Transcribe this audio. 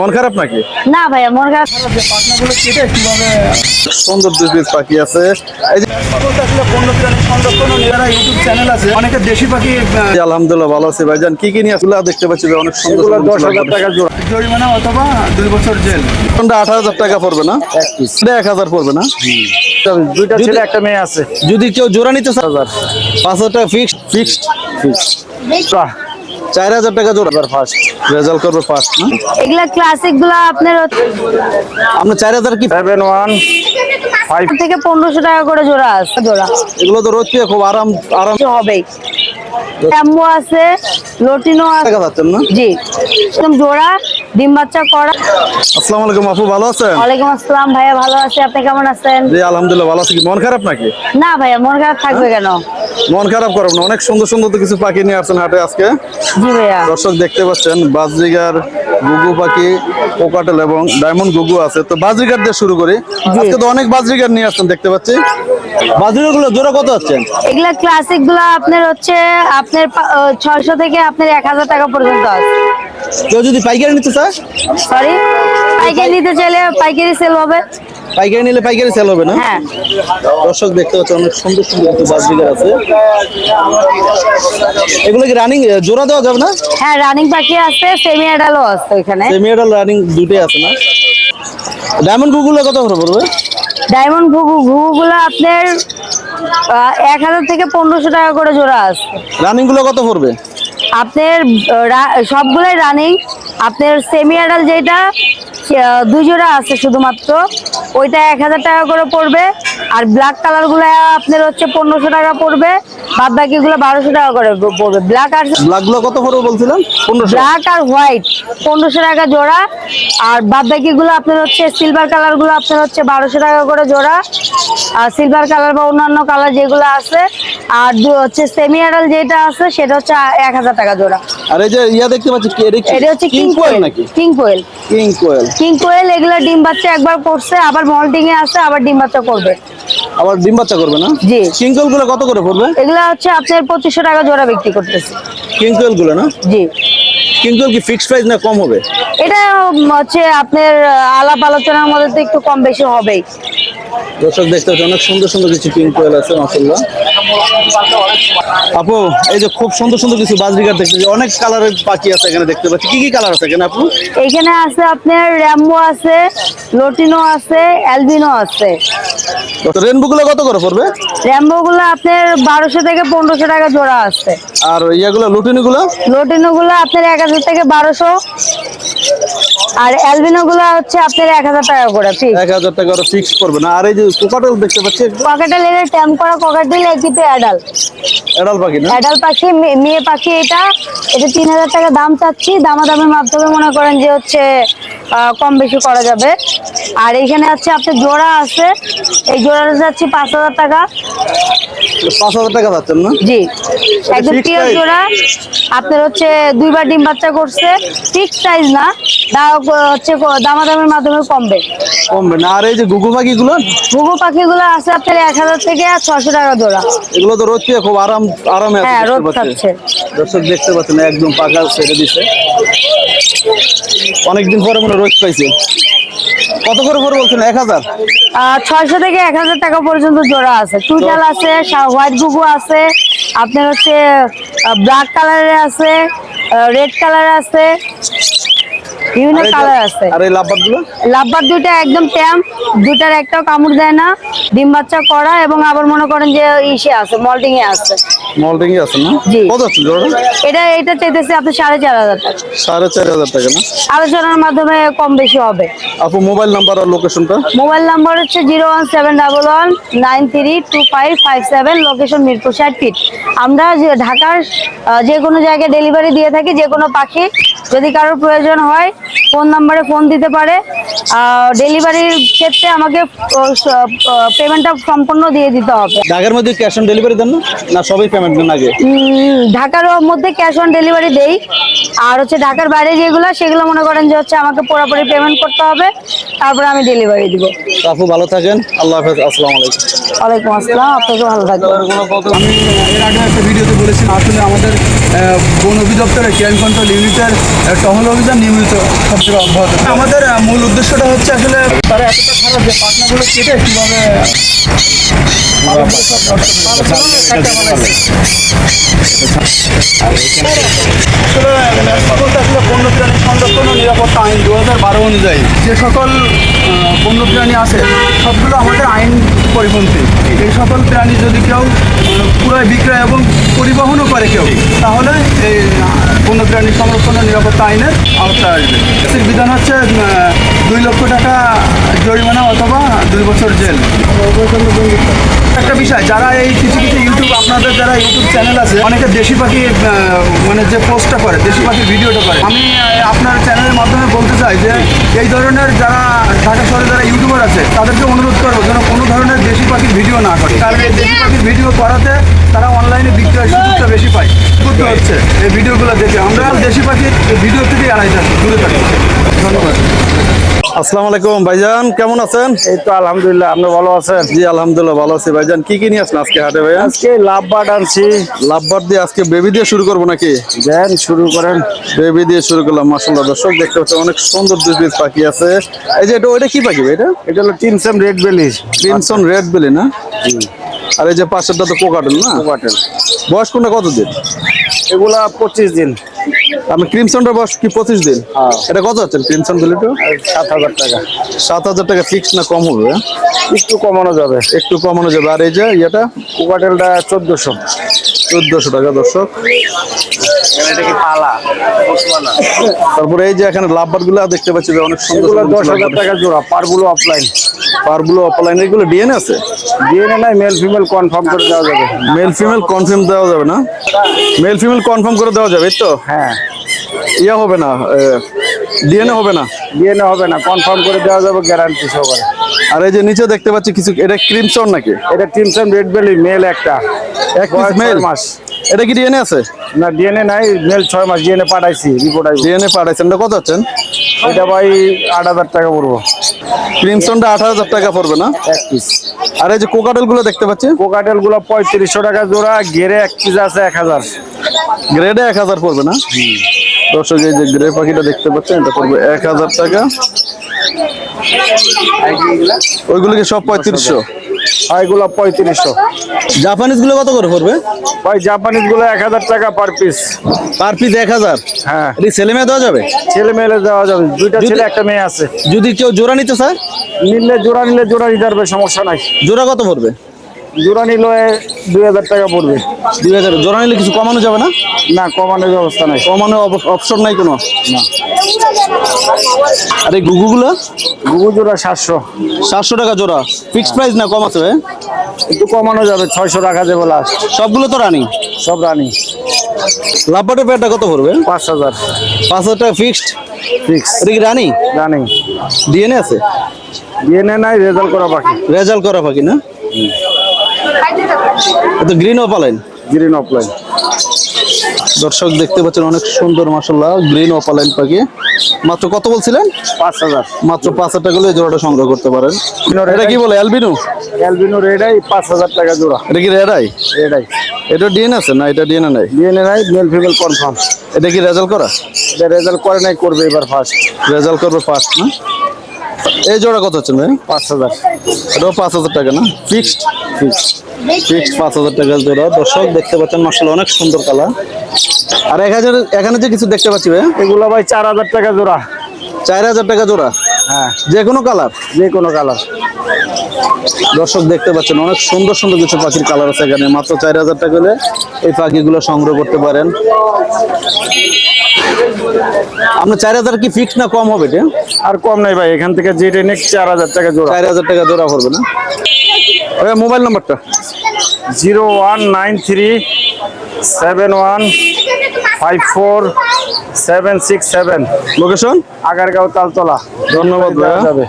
মন খারাপ নাকি? না ভাইয়া মন খারাপ। যে পাখনাগুলো কেটে কীভাবে সুন্দর দুই পাখি আছে। এই যে ইউটিউব চ্যানেল আছে অনেকে দেশি পাখি আলহামদুলিল্লাহ ভালো আছি ভাইজান। কি কি নিয়ে আসলে দেখতে পাচ্ছি যে অনেক সুন্দর দশ হাজার টাকা জোড়া। জরিমানা অথবা দুই বছর জেল। কোনটা আট হাজার টাকা পড়বে না? এক হাজার পড়বে না? দুইটা ছেলে একটা মেয়ে আছে। যদি কেউ জোড়া নিতে চায় পাঁচ হাজার। টাকা ফিক্সড ফিক্সড চার হাজার টাকা জোড়া ফার্স্ট রেজাল্ট করবে ফার্স্ট এগুলা ক্লাসিকগুলা আপনার আপনার চার হাজার কি? সেভেন ওয়ান ফাইভ থেকে পনেরোশো টাকা করে জোড়া আছে জোড়া। এগুলো তো রোদ পেয়ে খুব আরাম আরাম। হবেই। আছে লটিনো আছে। জি। একদম জোড়া ডিম বাচ্চা করা। আসসালামু আলাইকুম আপু ভালো আছেন? ওয়ালাইকুম আসসালাম ভাইয়া ভালো আছি আপনি কেমন আছেন? জি আলহামদুলিল্লাহ ভালো আছি। মন খারাপ নাকি? না ভাইয়া মন খারাপ থাকবে কেন? মন খারাপ করব না অনেক সুন্দর সুন্দর কিছু পাখি নিয়ে আসছেন হাটে আজকে। জি ভাইয়া। দর্শক দেখতে পাচ্ছেন বাজরিগার গুগু পাখি কোকাটেল এবং ডায়মন্ড গুগু আছে। তো বাজরিগার দিয়ে শুরু করি। আজকে তো অনেক বাজরিগার নিয়ে আসছেন দেখতে পাচ্ছি। বাজরিগারগুলো জোড়া কত হচ্ছেন এগুলা ক্লাসিকগুলা আপনার হচ্ছে আপনার ছয়শো থেকে আপনার এক হাজার টাকা পর্যন্ত আছে। কেউ যদি পাইকারি নিতে চায়? সরি পাইকারি নিতে চাইলে পাইকারি সেল হবে। পাইকারি নিলে পাইকারি সেল হবে না? হ্যাঁ। দর্শক দেখতে পাচ্ছেন অনেক সুন্দর সুন্দর কিছু বাজরিগার আছে। এগুলো কি রানিং জোড়া দেওয়া যাবে না? হ্যাঁ রানিং পাখি আছে সেমি অ্যাডালও আছে ওইখানে সেমিয়াডাল রানিং দুটোই আছে না? ডায়মন্ড গুগুলো কত করে পড়বে? ডায়মন্ড ঘুঘু ঘুঘুগুলো আপনার এক হাজার থেকে পনেরোশো টাকা করে জোড়া আছে। রানিংগুলো কত পড়বে? আপনার সবগুলোই রানিং আপনার সেমি অ্যাডাল যেটা দুজোড়া আছে শুধুমাত্র, ওইটা এক হাজার টাকা করে পড়বে। আর ব্ল্যাক কালারগুলো আপনার হচ্ছে পনেরোশো টাকা পড়বে বাদ বাকি গুলো বারোশো টাকা করে পড়বে। ব্ল্যাক আর ব্ল্যাকগুলো কত পড়বে বলছিলাম ব্ল্যাক আর হোয়াইট পনেরোশো টাকা জোড়া। আর বাদ বাকি গুলো আপনার হচ্ছে সিলভার কালারগুলো আপনার হচ্ছে বারোশো টাকা করে জোড়া। আর সিলভার কালার বা অন্যান্য কালার যেগুলো আছে আর হচ্ছে সেমি অ্যাডাল যেটা আছে সেটা হচ্ছে এক হাজার টাকা জোড়া। আর এই যে ইয়া দেখতে পাচ্ছি এটা হচ্ছে কিং কোয়েল নাকি? King quail king quail king quail এগুলো ডিম বাচ্চা একবার করছে আবার মল্টিং এ আছে আবার ডিম বাচ্চা করবে আবার ডিম বাচ্চা করবে না? জি। গুলো কত করে পড়বে? এগুলো হচ্ছে আপনার পঁচিশশো টাকা জোড়া বিক্রি করতেছে। গুলো না? জি। কিং কি ফিক্সড প্রাইস না কম হবে? এটা হচ্ছে আপনার আলাপ আলোচনার মধ্যে তো একটু কম বেশি হবেই। দর্শক দেখতে পাচ্ছি অনেক সুন্দর সুন্দর কিছু আছে মাসাল্লাহ আপু এই যে খুব সুন্দর সুন্দর কিছু পাচ্ছি অনেক কালারের পাখি আছে এখানে দেখতে পাচ্ছি। কি কি কালার আছে এখানে আপু? এইখানে আছে আপনার র্যাম্বো আছে লটিনো আছে অ্যালবিনো আছে। রেনবো গুলো কত করে পড়বে? র্যাম্বো গুলো আপনার বারোশো থেকে পনেরোশো টাকা জোড়া আছে আর ইয়াগুলো লুটিনি গুলো গুলো আপনার এক হাজার থেকে বারোশো। আর অ্যালবিনো গুলো হচ্ছে আপনার এক হাজার টাকা করে ঠিক এক হাজার টাকা ওরা ফিক্স করবে না। আর এই যে কোকাটেল দেখতে পাচ্ছি পকেটেল এর করা তো অ্যাডাল এডাল পাখি না? অ্যাডাল পাখি মেয়ে পাখি এটা। এটা তিন হাজার টাকা দাম চাচ্ছি। দামাদামের মাধ্যমে মনে করেন যে হচ্ছে কম বেশি করা যাবে। আর এইখানে হচ্ছে আপনার জোড়া আছে। এই জোড়াটা যাচ্ছি পাঁচ হাজার টাকা। পাঁচ হাজার টাকা যাচ্ছেন না? জি। একদম পিওর জোড়া। আপনার হচ্ছে দুইবার ডিম বাচ্চা করছে। ফিক্স সাইজ না। হচ্ছে দামাদামের মাধ্যমে কমবে। কমবে না। আর এই যে গুগু পাখি গুলো পাখিগুলো আছে আপনার এক হাজার থেকে ছশো টাকা জোড়া। এগুলো তো রোদ খুব আরাম হ্যাঁ, দেখতে রোদ পাচ্ছি। খাচ্ছে। দর্শক দেখতে পাচ্ছেন একদম পাকা ছেড়ে দিছে। অনেকদিন পরে মনে রোদ পাইছে। কত করে পরে বলছেন? এক হাজার? ছয়শো থেকে এক হাজার টাকা পর্যন্ত জোড়া আছে। টুইটাল আছে হোয়াইট গুগু আছে আপনার হচ্ছে ব্ল্যাক কালারের আছে রেড কালার আছে বিভিন্ন কালার আছে। আর এই লাভবার দুইটা একদম ট্যাম দুটার একটাও কামড় দেয় না ডিম বাচ্চা করা এবং আবার মনে করেন যে ইসে আছে মল্টিং এ আছে। আছে না? কত আছে এটা এটা চাইতেছে আপনি সাড়ে চার হাজার টাকা। সাড়ে চার হাজার টাকা না? আলোচনার মাধ্যমে কম বেশি হবে। আপু মোবাইল নাম্বার আর লোকেশনটা মোবাইল নাম্বার হচ্ছে zero one seven double one nine three two five five seven location Mirpur fit আমরা ঢাকার যে কোনো জায়গায় ডেলিভারি দিয়ে থাকি যে কোনো পাখি যদি কারোর প্রয়োজন হয় ফোন নাম্বারে ফোন দিতে পারে। ডেলিভারির ক্ষেত্রে আমাকে পেমেন্টটা সম্পূর্ণ দিয়ে দিতে হবে। ঢাকার মধ্যে ক্যাশ অন ডেলিভারি দেন না? না সবই পেমেন্ট দেন আগে? ঢাকার মধ্যে ক্যাশ অন ডেলিভারি দেই। আর হচ্ছে ঢাকার বাইরে যেগুলো সেগুলো মনে করেন যে হচ্ছে আমাকে পুরোপুরি পেমেন্ট করতে হবে। তারপরে আমি ডেলিভারি দিব। আপু ভালো থাকেন। আল্লাহ হাফেজ। আসসালামু আলাইকুম। ওয়ালাইকুম আসসালাম। আপনাকে ভালো থাকবেন। আমি এর আগে একটা ভিডিওতে বলেছিলাম আসলে আমাদের বন অধিদপ্তরের ক্যান কন্ট্রোল ইউনিটের টহল অভিযান নিয়মিত সব অব্যাহত। আমাদের মূল উদ্দেশ্যটা হচ্ছে আসলে তারা এতটা খারাপ যে পাখনাগুলো কেটে কীভাবে বন্যপ্রাণী সংরক্ষণ ও নিরাপত্তা আইন দু হাজার বারো অনুযায়ী যে সকল বন্যপ্রাণী আছে সবগুলো আমাদের আইন পরিপন্থী এই সকল প্রাণী যদি কেউ ক্রয় বিক্রয় এবং পরিবহনও করে কেউ তাহলে, এই আহ, বন্যপ্রাণী সংরক্ষণ ও নিরাপত্তা আইনের আওতায় আসবে। এর বিধান হচ্ছে দুই লক্ষ টাকা জরিমানা অথবা দুই বছর জেল। একটা বিষয় যারা এই কিছু কিছু ইউটিউব আপনাদের যারা ইউটিউব চ্যানেল আছে অনেকে দেশি পাখি মানে যে পোস্টটা করে দেশি পাখির ভিডিওটা করে। আমি আপনার চ্যানেলের মাধ্যমে বলতে চাই যে এই ধরনের যারা ঢাকা শহরে যারা ইউটিউবার আছে তাদেরকে অনুরোধ করব যেন কোনো ধরনের দেশি পাখির ভিডিও না করে। কারণ এই দেশি পাখির ভিডিও করাতে তারা অনলাইনে বিক্রয় সুযোগটা বেশি পায়। হচ্ছে এই ভিডিওগুলো দেখে। আমরা দেশি পাখির ভিডিও থেকে এড়াই থাকি দূরে থাকি। ধন্যবাদ। আসসালামু আলাইকুম ভাইজান কেমন আছেন? এই তো আলহামদুলিল্লাহ আপনি ভালো আছেন? জি আলহামদুলিল্লাহ ভালো আছি। ভাইজান কি কি নিয়ে আসলেন আজকে হাটে ভাইয়া? আজকে লাভ বাট আনছি। লাভবার দিয়ে আজকে বেবি দিয়ে শুরু করব নাকি? দেন শুরু করেন। বেবি দিয়ে শুরু করলাম মাসাল্লাহ দর্শক দেখতে পাচ্ছেন অনেক সুন্দর দুই পিস পাখি আছে। এই যে এটা ওইটা কি পাখি ভাই এটা? এটা হলো টিমসাম red belly. Crimson red belly না? আর এই যে পাশেরটা তো কোকাটেল না? কোকাটেল। বয়স কোনটা কত দিন এগুলা পঁচিশ দিন। আমি ক্রিমসনটা বয়স কি পঁচিশ দিন? হ্যাঁ। এটা কত আছেন ক্রিমসনগুলো আর সাত হাজার টাকা। সাত হাজার টাকা ফিক্স না কম হবে হ্যাঁ? একটু কমানো যাবে। একটু কমানো যাবে। আর এই যে ইয়েটা? কোকাটেলটা চোদ্দশো। চোদ্দশো টাকা দর্শক। তারপরে এই যে এখানে লাভবারগুলো দেখতে পাচ্ছি যে অনেক সুন্দর দশ হাজার টাকা জোড়া পারগুলো অফলাইন পারগুলো অফলাইন এগুলো ডিএনএ আছে? ডিএনএ নাই মেল ফিমেল কনফার্ম করে দেওয়া যাবে। মেল ফিমেল কনফার্ম দেওয়া যাবে না? মেল ফিমেল কনফার্ম করে দেওয়া যাবে তো? হ্যাঁ। ইয়া হবে না ডিএনএ হবে না? ডিএনএ হবে না কনফার্ম করে দেওয়া যাবে গ্যারান্টি সহকারে। আর এই যে নিচে দেখতে পাচ্ছি কিছু এটা ক্রিমসন নাকি? এটা টিমসাম রেড বেলি মেল একটা। এক পিস মেল ছয় মাস এটা কি ডিএনএ আছে? না ডিএনএ নাই মেল ছয় মাস ডিএনএ পাঠাইছি রিপোর্ট আসবে ডিএনএ পাঠাইছেন এটা কত আছেন এটা ভাই আট হাজার টাকা পড়ব। ক্রিমসনটা আঠারো হাজার টাকা পড়বে না? এক পিস আর এই যে কোকাটেলগুলো দেখতে পাচ্ছি? কোকাটেলগুলো পঁয়ত্রিশশো টাকা জোড়া গেরে এক পিস আছে এক হাজার। গ্রেডে এক হাজার পড়বে না? দর্শক এই যে গ্রে পাখিটা দেখতে পাচ্ছেন এটা পড়বে এক হাজার টাকা। ওইগুলো কি সব পঁয়ত্রিশশো? আর এগুলো পঁয়ত্রিশশো। জাপানিজগুলো কত করে পড়বে? ভাই জাপানিজগুলো এক হাজার টাকা পার পিস পার পিস এক হাজার? হ্যাঁ। ছেলে মেয়ে দেওয়া যাবে? ছেলে মেয়ে দেওয়া যাবে। দুইটা ছেলে একটা মেয়ে আছে। যদি কেউ জোড়া নিতে চায়? নিলে জোড়া নিলে জোড়া নিতে পারবে সমস্যা নাই। জোড়া কত পড়বে? জোড়া নিলে দুই হাজার টাকা পড়বে। দুই হাজার। জোড়া নিলে কিছু কমানো যাবে না? না কমানোর ব্যবস্থা নাই। কমানো অপশন নাই কোনো? আর এই গুগুগুলো গুগু জোড়া সাতশো। সাতশো টাকা জোড়া। ফিক্সড প্রাইস না কম আছে ভাই? একটু কমানো যাবে ছয়শো রাখা যাবে লাস্ট সবগুলো তো রানিং সব রানি লাভবাটের পেয়ারটা কত পড়বে? পাঁচ হাজার। পাঁচ হাজার টাকা ফিক্সড ফিক্স এটা কি রানি রানি ডিএনএ আছে? ডিএনএ নাই রেজাল্ট করা বাকি। রেজাল্ট করা পাখি না? তো গ্রিন অপালাইন গ্রিন অফলাইন দর্শক দেখতে পাচ্ছেন অনেক সুন্দর মাসাল্লাহ গ্রিন অপালাইন পাখি। মাত্র কত বলছিলেন? পাঁচ হাজার। মাত্র পাঁচ হাজার টাকা জোড়াটা সংগ্রহ করতে পারেন। এটা কি বলে অ্যালবিনো অ্যালবিনো রেডাই পাঁচ হাজার টাকা জোড়া। এটা কি রেডাই রেডাই এটা ডিএনএ আছে না এটা ডিএনএ নাই? ডিএনএ নাই মেল ফিমেল কনফার্ম এটা কি রেজাল্ট করা? এটা রেজাল্ট করে নাই করবে এবার ফার্স্ট রেজাল্ট করবে ফার্স্ট না? এই জোড়া কত হচ্ছে ভাই? পাঁচ হাজার। এটাও পাঁচ হাজার টাকা না? ফিক্সড ফিক্সড পাঁচ হাজার টাকা জোড়া। দর্শক দেখতে পাচ্ছেন মাসাল্লাহ অনেক সুন্দর কালার। আর এক হাজার এখানে যে কিছু দেখতে পাচ্ছি ভাই এগুলো ভাই চার হাজার টাকা জোড়া। চার হাজার টাকা জোড়া। হ্যাঁ। যে কোনো কালার? যে কোনো কালার। দর্শক দেখতে পাচ্ছেন অনেক সুন্দর সুন্দর কিছু পাখির কালার আছে এখানে। মাত্র চার হাজার টাকা হলে এই পাখিগুলো সংগ্রহ করতে পারেন। আপনার চার হাজার কি ফিক্স না কম হবে এটা আর কম নাই ভাই এখান থেকে যেটা নেক চার হাজার টাকা জোড়া। চার হাজার টাকা জোড়া পড়বে না? ওই মোবাইল নাম্বারটা zero one nine three seven one five four seven six seven. Location Agargaon Taltola. ধন্যবাদ যাবে।